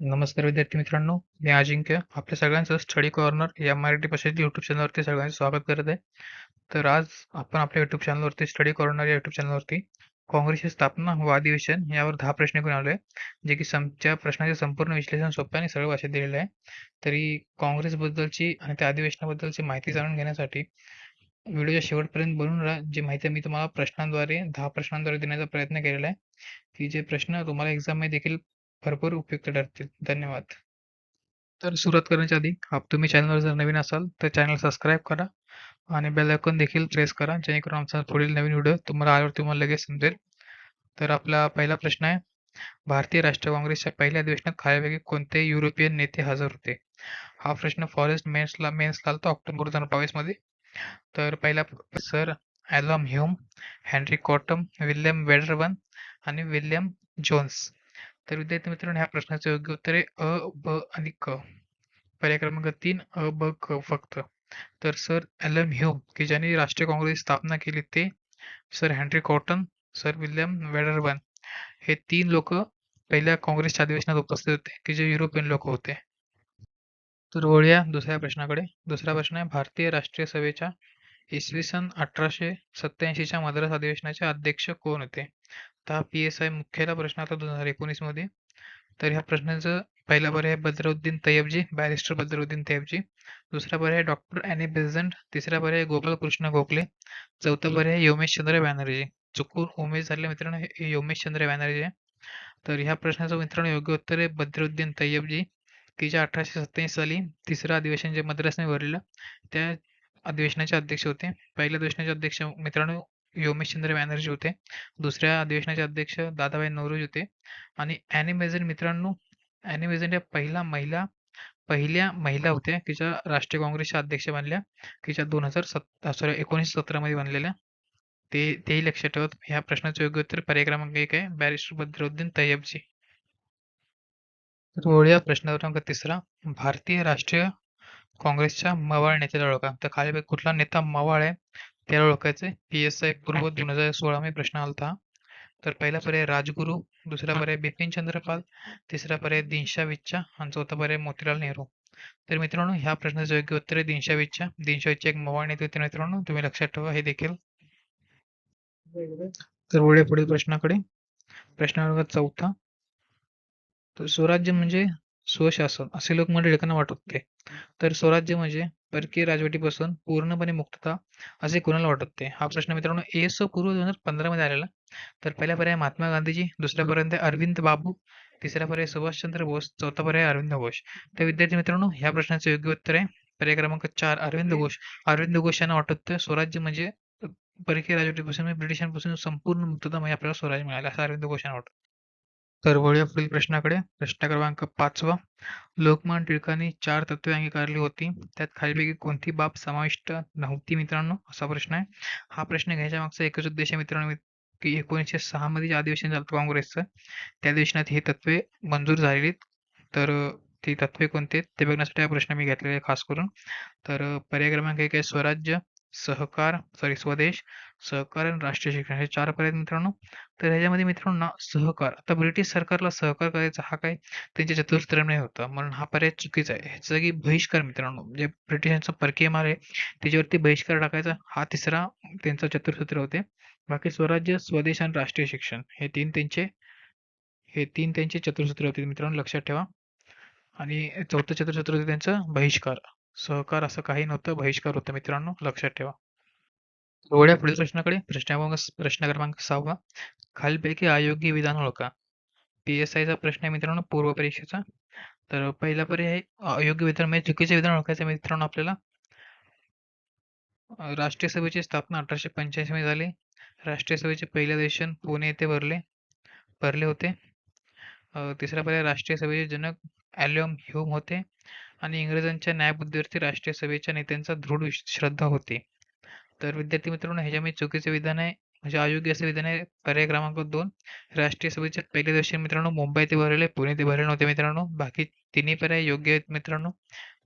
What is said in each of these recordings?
नमस्कार विद्यार्थी मित्रांनो मी अजिंक्य. आपल्या सगळ्यांचं स्टडी कॉर्नर या मराठी भाषेतील यूट्यूब चॅनलवरती सगळ्यांचं स्वागत करत आहे. तर आज आपण आपल्या यूट्यूब चॅनलवरती स्टडी कॉर्नर या यूट्यूब चॅनलवरती काँग्रेसची स्थापना व अधिवेशन यावर दहा प्रश्न घेऊन आलो आहे जे की समच्या प्रश्नाचे संपूर्ण विश्लेषण सोप्या आणि सरळ भाषेत दिलेलं आहे. तरी काँग्रेसबद्दलची आणि त्या अधिवेशनाबद्दलची माहिती जाणून घेण्यासाठी व्हिडिओच्या शेवटपर्यंत बनून राहा. जी माहिती मी तुम्हाला प्रश्नांद्वारे दहा प्रश्नांद्वारे देण्याचा प्रयत्न केलेला आहे. की जे प्रश्न तुम्हाला एक्झाममध्ये देखील भरपूर उपयुक्त ठरतील. धन्यवाद. तर सुरुवात करण्याच्या आधी आप तुम्ही चॅनलवर जर नवीन असाल तर चॅनल सबस्क्राईब करा आणि बेल आयकॉन देखील प्रेस करा जेणेकरून आमचा पुढील नवीन व्हिडिओ तुम्हाला आल्यावर तुम्हाला लगेच समजेल. तर आपला पहिला प्रश्न आहे भारतीय राष्ट्रीय काँग्रेसच्या पहिल्या अधिवेशनात खालीलपैकी कोणते युरोपियन नेते हजर होते? हा प्रश्न फॉरेस्ट मेन्सला मेन्सला आला ऑक्टोबर दोन हजार बावीसमध्ये तर पहिला sir Allan Hume Henry Cotton William Wedderburn आणि विल्यम जोन्स. तर विद्यार्थी मित्रांनो ह्या प्रश्नाचे योग्य उत्तर आहे अ ब आणि क. पर्याय क्रमांक तीन अ ब क फक्त. तर सर ॲलम ह्यूम की ज्यांनी राष्ट्रीय काँग्रेस स्थापना केली ते sir Henry Cotton sir William Wedderburn. हे तीन लोक पहिल्या काँग्रेसच्या अधिवेशनात उपस्थित होते की जे युरोपियन लोक होते. तर वळूया दुसऱ्या प्रश्नाकडे. दुसरा प्रश्न आहे भारतीय राष्ट्रीय सभेच्या इसवी सन अठराशे सत्याऐंशीच्या मद्रास अधिवेशनाचे अध्यक्ष कोण होते? तर हा पी एस आय मुख्याला प्रश्न आता दोन हजार एकोणीसमध्ये तर ह्या प्रश्नाचं पहिला पर्याय बद्रुद्दीन तय्यबजी बॅरिस्टर बद्रुद्दीन तय्यबजी दुसरा पर्याय डॉक्टर ॲनी बेझंट तिसरा पर्याय गोपालकृष्ण गोखले. चौथा पर्याय योमेशचंद्र बॅनर्जी. चुकून उमेश झाले मित्रांनो हे योमेशचंद्र बॅनर्जी आहे. तर ह्या प्रश्नाचं मित्रांनो योग्य उत्तर आहे बद्रुद्दीन तय्यबजी की जे अठराशे सत्याऐंशी साली तिसरं अधिवेशन जे मद्रासने भरलेलं त्या अधिवेशनाचे अध्यक्ष होते. पहिल्या अधिवेशनाचे अध्यक्ष मित्रांनो योमेशचंद्र बॅनर्जी होते. दुसऱ्या अधिवेशनाचे अध्यक्ष दादाभाई नौरोजी होते. आणि ॲनी मित्रांनो ॲनी बेझंट या पहिला महिला पहिल्या महिला होत्या की ज्या राष्ट्रीय काँग्रेसच्या अध्यक्ष बनल्या. की ज्या दोन हजार सत सॉरी एकोणीसशे सतरामध्ये बनलेल्या. ते तेही लक्षात ठेवत ह्या प्रश्नाचं योग्य उत्तर पर्याय क्रमांक एक आहे. बॅरिस्टर बद्रुद्दीन तय्यबजी तर वळूया प्रश्न क्रमांक तिसरा. भारतीय राष्ट्रीय काँग्रेसच्या मवाळ नेत्याला ओळखा तर खाली कुठला नेता मवाळ आहे त्याला ओळखायचे पी एस आय पूर्व दोन हजार सोळा मध्ये प्रश्न आलता. तर पहिला पर्याय राजगुरू दुसरा पर्याय बिपिन चंद्रपाल तिसरा पर्याय दिनशा विच्चा आणि चौथा पर्याय मोतीलाल नेहरू. तर मित्रांनो ह्या प्रश्नाचं योग्य उत्तर आहे दिनशा विच्चा दिनशा विच्चा एक मवाळ नेते होते मित्रांनो तुम्ही लक्षात ठेवा हे देखील. तर वळूया पुढील प्रश्नाकडे. प्रश्न क्रमांक चौथा. तर स्वराज्य म्हणजे स्वशासन असे लोक मंडळीकांना वाटत होते. तर स्वराज्य म्हणजे परकीय राजवटीपासून पूर्णपणे मुक्तता असे कोणाला वाटत होते? हा प्रश्न मित्रांनो एस पूर्व दोन हजार पंधरा मध्ये आलेला. तर पहिल्या पर्याय महात्मा गांधीजी दुसऱ्या पर्यंत अरविंद बाबू तिसरा पर्याय सुभाषचंद्र बोस चौथा पर्याय अरविंद घोष. तर विद्यार्थी मित्रांनो ह्या प्रश्नाचे योग्य उत्तर आहे. पर्याय क्रमांक चार अरविंद घोष. अरविंद घोष यांना वाटत होतं स्वराज्य म्हणजे परकीय राजवटीपासून ब्रिटिशांपासून संपूर्ण मुक्तता म्हणजे आपल्याला स्वराज्य मिळालं. असं अरविंद घोष यांना वाटतं तर वळूया पुढील प्रश्नाकडे. प्रश्न क्रमांक पाचवा. लोकमान टिळकांनी चार तत्वे अंगीकारली होती. त्यात खालीलपैकी कोणती बाब समाविष्ट नव्हती मित्रांनो? असा प्रश्न आहे. हा प्रश्न घ्यायच्या मागचा एकच उद्देश आहे मित्रांनो की एकोणीसशे सहा मध्ये जे अधिवेशन झालं काँग्रेसचं त्या अधिवेशनात ही तत्वे मंजूर झालेली तर ती तत्वे कोणती आहेत ते बघण्यासाठी हा प्रश्न मी घेतलेला आहे खास करून. तर पर्याय क्रमांक एक आहे स्वराज्य. सहकार सॉरी स्वदेश सहकार आणि राष्ट्रीय शिक्षण हे चार पर्याय मित्रांनो. तर ह्याच्यामध्ये मित्रांनो ना सहकार आता ब्रिटिश सरकारला सहकार करायचा हा काय? त्यांच्या चतुर्थ होता. म्हणून हा पर्याय चुकीचा आहे. ह्याचा की बहिष्कार मित्रांनो म्हणजे ब्रिटिशांचा परकीय माल आहे त्याच्यावरती बहिष्कार टाकायचा. हा तिसरा त्यांचा चतुर्सूत्र होते. बाकी स्वराज्य स्वदेश आणि राष्ट्रीय शिक्षण हे तीन त्यांचे हे तीन त्यांचे चतुर्सूत्र होते मित्रांनो लक्षात ठेवा. आणि चौथं चतुर्सूत्र होते त्यांचं बहिष्कार. सहकार असं काही नव्हतं बहिष्कार होतं मित्रांनो लक्षात ठेवा. एवढ्या पुढील प्रश्नाकडे प्रश्न प्रश्न क्रमांक सहावा खालीलपैकी अयोग्य विधान ओळखा. पी एस आयचा प्रश्न आहे मित्रांनो पूर्व परीक्षेचा. तर पहिला पर्याय आहे अयोग्य विधान म्हणजे चुकीचे विधान ओळखायचं मित्रांनो आपल्याला. राष्ट्रीय सभेची स्थापना अठराशे पंच्याऐंशी मध्ये झाली. राष्ट्रीय सभेचे पहिले अधिवेशन पुणे येथे भरले भरले होते. तिसरा पर्याय राष्ट्रीय सभेचे जनक ॲल्यम ह्यूम होते. आणि इंग्रजांच्या न्यायबुद्धीवरती राष्ट्रीय सभेच्या नेत्यांचा दृढ श्रद्धा होती. तर विद्यार्थी मित्रांनो ह्याच्यामध्ये चुकीचे विधान आहे म्हणजे अयोग्य असे विधान आहे. पर्याय क्रमांक दोन राष्ट्रीय सभेच्या पहिले दर्शन मित्रांनो मुंबई ते भरले पुणे ते भरले नव्हते मित्रांनो. बाकी तिन्ही पर्याय योग्य आहेत मित्रांनो.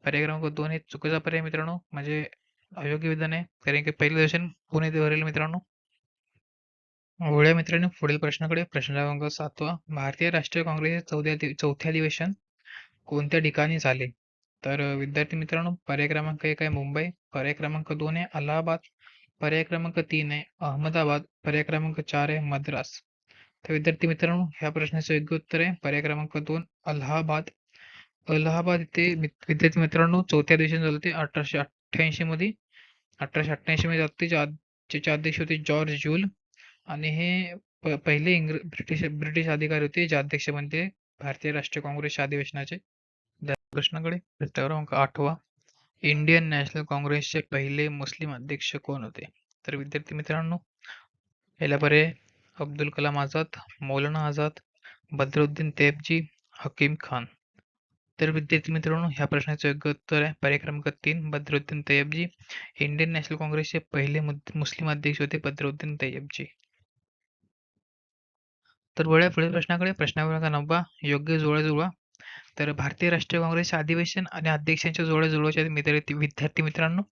पर्याय क्रमांक दोन हे चुकीचा पर्याय मित्रांनो म्हणजे अयोग्य विधान आहे. कारण की पहिले दर्शन पुणे ते भरले मित्रांनो. वळ्या मित्रांनो पुढील प्रश्नाकडे. प्रश्न क्रमांक सातवा भारतीय राष्ट्रीय काँग्रेसचे चौथ्या चौथे अधिवेशन कोणत्या ठिकाणी झाले? तर अ, विद्यार्थी मित्रांनो पर्याय क्रमांक एक आहे मुंबई पर्याय क्रमांक दोन आहे अलाहाबाद पर्याय क्रमांक तीन आहे अहमदाबाद पर्याय क्रमांक चार आहे मद्रास. तर विद्यार्थी मित्रांनो ह्या प्रश्नाचं योग्य उत्तर आहे. पर्याय क्रमांक दोन अलाहाबाद. अलाहाबाद इथे विद्यार्थी मित्रांनो चौथ्या दिवशी झालं होते अठराशे अठ्ठ्याऐंशी मध्ये. अठराशे अठ्ठ्याऐंशी मध्ये झालं ते ज्याचे अध्यक्ष होते जॉर्ज जूल आणि हे प- पहिले इंग्र ब्रिटिश ब्रिटिश अधिकारी होते. जे अध्यक्ष बनते भारतीय राष्ट्रीय काँग्रेसच्या अधिवेशनाचे प्रश्नाकडे? प्रश्न क्रमांक आठवा. इंडियन नॅशनल काँग्रेसचे पहिले मुस्लिम अध्यक्ष कोण होते? तर विद्यार्थी मित्रांनो याला पर्याय अब्दुल कलाम आझाद मौलाना आझाद बद्रुद्दीन तैयबजी हकीम खान. तर विद्यार्थी मित्रांनो ह्या प्रश्नाचं योग्य उत्तर आहे. पर्याय क्रमांक तीन बद्रुद्दीन तैयबजी इंडियन नॅशनल काँग्रेसचे पहिले मुस्लिम अध्यक्ष होते बद्रुद्दीन तैयबजी तर वळ्या पुढील प्रश्नाकडे. प्रश्न क्रमांक नववा योग्य जुळा जुळवा तर भारतीय राष्ट्रीय काँग्रेसचे अधिवेशन आणि अध्यक्षांच्या जोड्या जुळवायच्या मित्र विद्यार्थी मित्रांनो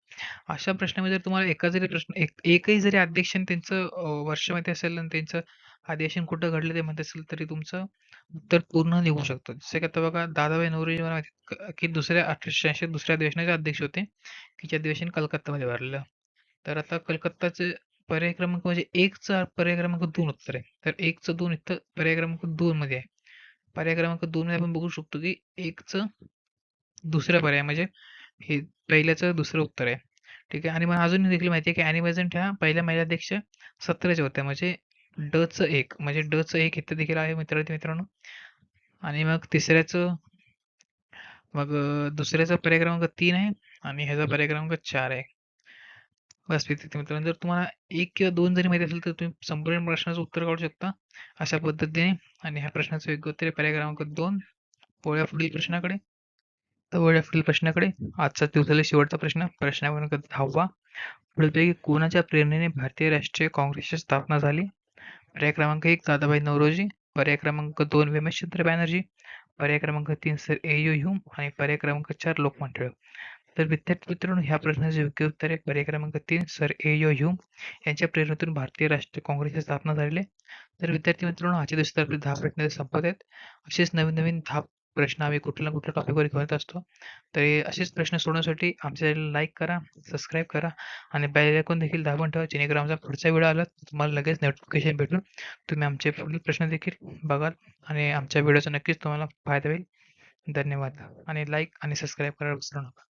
अशा प्रश्नामध्ये जर तुम्हाला एका जरी प्रश्न एक एकही जरी अध्यक्ष त्यांचं वर्ष माहिती असेल आणि त्यांचं अधिवेशन कुठं घडलं ते माहिती असेल तरी तुमचं उत्तर पूर्ण निघू शकतं. जसं की आता बघा दादाबाई नवरोजी मला माहिती की दुसऱ्या अठराशे शहाऐंशी दुसऱ्या अधिवेशनाचे अध्यक्ष होते की जे अधिवेशन कलकत्तामध्ये भरलेलं तर आता कलकत्ताचे पर्याय क्रमांक म्हणजे एकचा पर्याय क्रमांक दोन उत्तर आहे. तर एकचं दोन इथं पर्याय क्रमांक दोन मध्ये आहे. पर्याय क्रमांक दोन मध्ये आपण बघू शकतो की एकचं दुसरा पर्याय म्हणजे हे पहिल्याचं दुसरं उत्तर आहे. ठीक आहे. आणि मला अजून देखील माहिती आहे की अॅनी बेझंट ह्या पहिल्या महिला अध्यक्ष सतराच्या होत्या. म्हणजे डचं एक म्हणजे डचं एक इथं देखील आहे मित्रार्थी मित्रांनो. आणि मग तिसऱ्याचं मग दुसऱ्याचा पर्याय क्रमांक तीन आहे आणि ह्याचा पर्याय क्रमांक चार आहे. बस विद्यार्थी मित्रांनो. जर तुम्हाला एक किंवा दोन जरी माहिती असेल तर तुम्ही संपूर्ण प्रश्नाचं उत्तर काढू शकता. अशा पद्धतीने. आणि ह्या प्रश्नाचं योग्य उत्तर पर्याय क्रमांक दोन पोळ्या पुढील प्रश्नाकडे. तर वळ्या पुढील प्रश्नाकडे. आजचा दिवसाला शेवटचा प्रश्न. प्रश्न क्रमांक दहावा. पुढीलपैकी कोणाच्या प्रेरणेने भारतीय राष्ट्रीय काँग्रेसची स्थापना झाली? पर्याय क्रमांक एक दादाबाई नौरोजी पर्याय क्रमांक दोन विमेशचंद्र बॅनर्जी पर्याय क्रमांक तीन सर ए यू ह्यूम. आणि पर्याय क्रमांक चार लोकमान्य टिळक तर विद्यार्थी मित्रांनो ह्या प्रश्नाचे योग्य उत्तर आहे पर्याय क्रमांक तीन सर ए यो ह्यूम यांच्या प्रेरणेतून भारतीय राष्ट्रीय काँग्रेसची स्थापना झालेली आहे. तर विद्यार्थी मित्रांनो आजच्या दिवशी आपले दहा प्रश्न संपत आहेत. असेच नवीन नवीन दहा प्रश्न आम्ही कुठल्या कुठल्या टॉपिकवर घेऊन असतो. तर असेच प्रश्न सोडवण्यासाठी आमच्या चॅनल लाईक करा सबस्क्राईब करा आणि बेल आयकॉन देखील दाबून ठेवा जेणेकरून आमचा पुढचा व्हिडिओ आला तर तुम्हाला लगेच नोटिफिकेशन भेटून तुम्ही आमचे पुढील प्रश्न देखील बघाल आणि आमच्या व्हिडिओचा नक्कीच तुम्हाला फायदा होईल. धन्यवाद. आणि लाईक आणि सबस्क्राईब करायला विसरू नका.